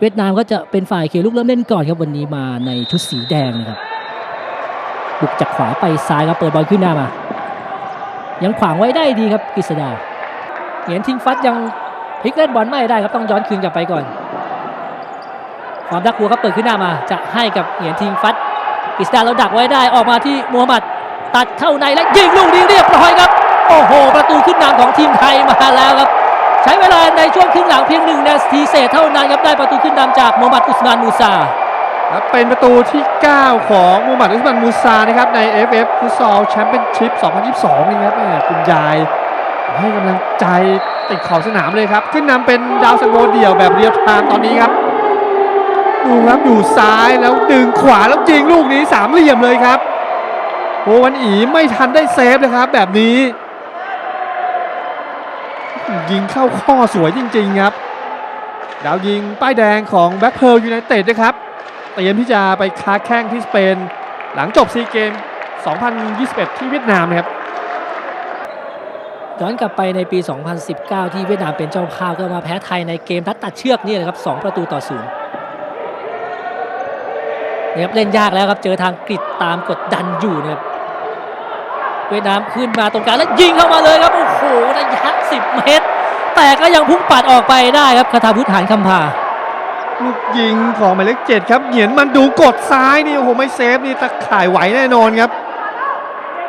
เวียดนามก็จะเป็นฝ่ายเขียลูกเริ่มเล่นก่อนครับวันนี้มาในชุดสีแดงนะครับบุกจากขวาไปซ้ายครับเปิดบอลขึ้นหน้ามา ยังขวางไว้ได้ดีครับกฤษดาเหงียนทิ้งฟัดยังพลิกเล่นบอลไม่ได้ครับต้องย้อนคืนกลับไปก่อน ความดักหัวครับเปิดขึ้นหน้ามาจะให้กับเหงียนทิ้งฟัดกฤษดาเราดักไว้ได้ออกมาที่มูฮัมหมัดตัดเข้าในและยิงลูกนี้เรียบร้อยครับ โอ้โห ประตูขึ้นนำของทีมไทยมาแล้วครับ ใช้เวลาในช่วงครึ่งหลังเพียง นาทีเศษเท่านั้นครับได้ประตูขึ้นนำจากมูฮัมหมัดอุสมานมูซาและเป็นประตูที่ 9 ของมูฮัมหมัดอุสมันมูซานะครับใน FF ฟุตซอลแชมเปี้ยนชิพ 2022 นี่ครับแม่คุณยาย ให้กำลังใจติดขอบสนามเลยครับ ขึ้นนำเป็นดาวซันโวเดี่ยวแบบเรียลไทม์ตอนนี้ครับดูครับอยู่ซ้ายแล้วดึงขวาแล้วยิงลูกนี้สามเหลี่ยมเลยครับโอวันอีไม่ทันได้เซฟเลยครับ แบบนี้ ยิงเข้าข้อสวยจริง ๆ ครับ ดาวยิงป้ายแดงของแบ็คเพิร์ลยูไนเต็ดนะครับเตรียมที่จะไปค้าแข้งที่สเปน หลังจบซีเกม 2021 ที่เวียดนามนะครับย้อนกลับไปในปี 2019 ที่เวียดนามเป็นเจ้าภาพก็มาแพ้ไทยในเกมนัดตัดเชือกนี่แหละครับ 2 ประตูต่อศูนย์นี่ครับเล่นยากแล้วครับเจอทางกริดตามกดดันอยู่นะครับเวียดนามขึ้นมาตรงกลางแล้วยิงเข้ามาเลยครับ โอ้โหระยะ 10 เมตร แต่ก็ ยังพุ่งปัดออกไปได้ครับคาถาพุทธหานคำพาลูกยิงของหมายเลขเจ็ดครับเหงียนมันดูกดซ้ายนี่โอ้โหไม่เซฟนี่ตะข่ายไหวแน่นอนครับ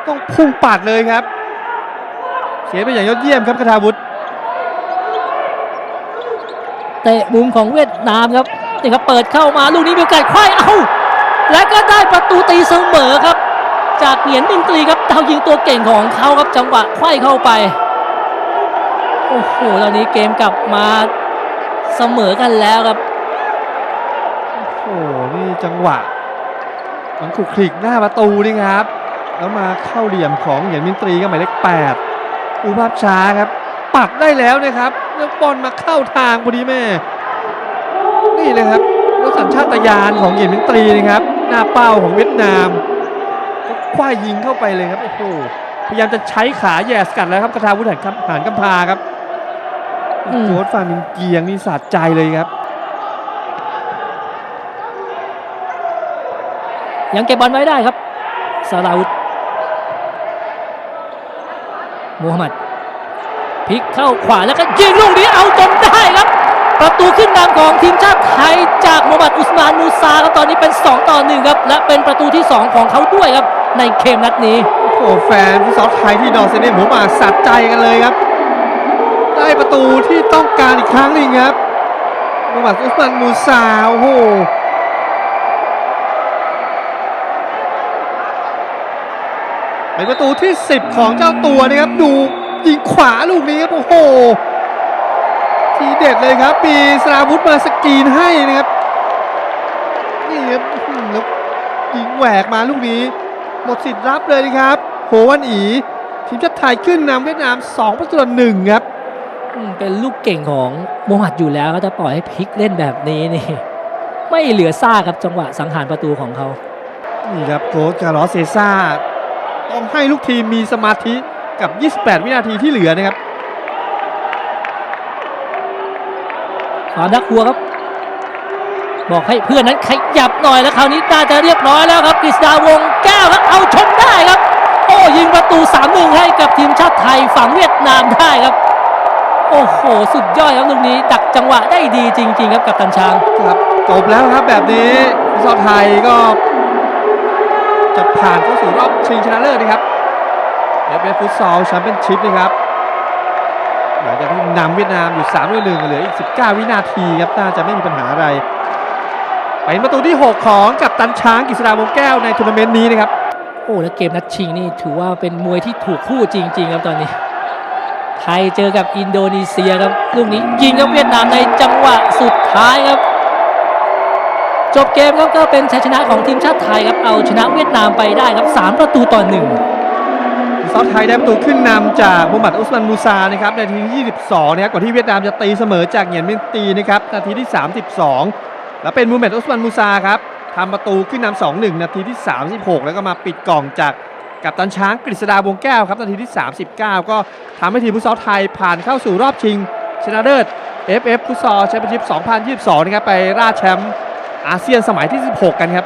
ต้องพุ่งปัดเลยครับ เสียไปอย่างยอดเยี่ยมครับคทาวุฒิเตะมุมของเวียดนามครับนี่ครับเปิดเข้ามาลูกนี้มีโอกาสคว้ายเอ้าและก็ได้ประตูตีเสมอครับ จากเหงียนมินตรีครับดาวยิงตัวเก่งของเขาครับจังหวะคว้ายเข้าไป โอ้โหตอนนี้เกมกลับมาเสมอกันแล้วครับ โอ้โห นี่จังหวะ มันขลุกคลิกหน้าประตูนี่ครับ แล้วมาเข้าเหลี่ยมของเหงียนมินตรีก็หมายเลขแปดดูภาพช้าครับ ปัดได้แล้วนะครับ แล้วบอลมาเข้าทางพอดีแม่ นี่เลยครับแล้วสัญชาตญาณของเหงียนมินตรีนะครับ หน้าเป้าของเวียดนาม ก็คว้ายิงเข้าไปเลยครับ โอ้โห พยายามจะใช้ขาแย่สกัดแล้วครับกระทาวุฒิหันหานกำพาครับ โจดฟามินเกียงนี่สาดใจเลยครับ ยังเก็บบอลไว้ได้ครับสราวุธมูฮัมหมัดพลิกเข้าขวาแล้วก็ยิงลูกนี้เอาจนได้ครับ ประตูขึ้นนำของทีมชาติไทยจากมูฮัมหมัดอุสมานมูซาครับตอนนี้เป็น 2 ต่อ1ครับ และเป็นประตูที่ 2 ของเขาด้วยครับ ในเกมนัดนี้ โอ้โหแฟนฟุตซอลไทยที่ดอร์เซเนมผมมาสัดใจกันเลยครับได้ ประตูที่ต้องการอีกครั้งหนึงครับมูฮัมหมัดอุสมันมูซาโอ้โหเป็นประตูที่ 10 ของเจ้าตัวนะครับ ดูยิงขวาลูกนี้ครับโอ้โห ทีเด็ดเลยครับปีสราวุธมาสกีนให้นะครับ นี่ครับแล้วยิงแหวกมาลูกนี้ หมดสิทธิ์รับเลยนะครับ โหวันอีทีมชาติไทยขึ้นนำเวียดนาม2ประตูต่อหนึ่งครับ เป็นลูกเก่งของมูฮัมหมัดอยู่แล้วก็จะปล่อยให้พลิกเล่นแบบนี้นี่ ไม่เหลือซ่ากครับจังหวะสังหารประตูของเขา นี่ครับโค้ชคาร์ลอสเซซ่าต้องให้ลูกทีมมีสมาธิกับ 28 วินาทีที่เหลือนะครับความนักหัวครับ บอกให้เพื่อนนั้นขยับหน่อยแล้วคราวนี้น่าจะเรียบร้อยแล้วครับกฤษดาวงศ์แก้วครับเอาชนได้ครับ โอ้ยิงประตู 3-1 ให้กับทีมชาติไทยฝั่งเวียดนามได้ครับ โอ้โห สุดยอดครับลูกนี้ ดักจังหวะได้ดีจริง ๆ ครับกับตันช้างครับจบแล้วครับแบบนี้ฟุตซอลไทยก็ จะผ่านเข้าสู่รอบชิงชนะเลิศนะครับเอฟเอฟฟุตซอลแชมเปี้ยนชิพนะครับหลังจากที่นำเวียดนามอยู่3ด้วยหนึ่งเหลืออีก 19 วินาทีครับน่าจะไม่มีปัญหาอะไร เป็นประตูที่ 6 ของกัปตันช้างกฤษฎาวงแก้วในทัวร์นาเมนต์นี้นะครับ โอ้ แล้วเกมนัดชิงนี่ถือว่าเป็นมวยที่ถูกคู่จริง ๆ ครับตอนนี้ ไทยเจอกับอินโดนีเซียครับลูกนี้ยิงกับเวียดนามในจังหวะสุดท้ายครับ จบเกมครับก็เป็นชัยชนะของทีมชาติไทยครับเอาชนะเวียดนามไปได้ครับ 3 ประตูต่อหนึ่งซาอุไทยได้ประตูขึ้นนำจากมูฮัมหมัดอุสมันมูซานะครับนาทีที่ 22นะครับก่อนที่เวียดนามจะตีเสมอจากเหงียนมินตีนะครับนาทีที่ 32 แล้วเป็นมูฮัมหมัดอุสมันมูซาครับทำประตูขึ้นนำ2-1 นาทีที่ 36 แล้วก็มาปิดกล่องจาก กับตันช้างกฤษดาวงแก้วครับนาทีที่ 39 ก็ทำให้ทีมฟุตซอลไทยผ่านเข้าสู่รอบชิง ชนะเลิศ FF ฟุตซอลแชมเปี้ยนชิพ 2022 นะครับไปราชแชมป์อาเซียนสมัยที่ 16 กันครับ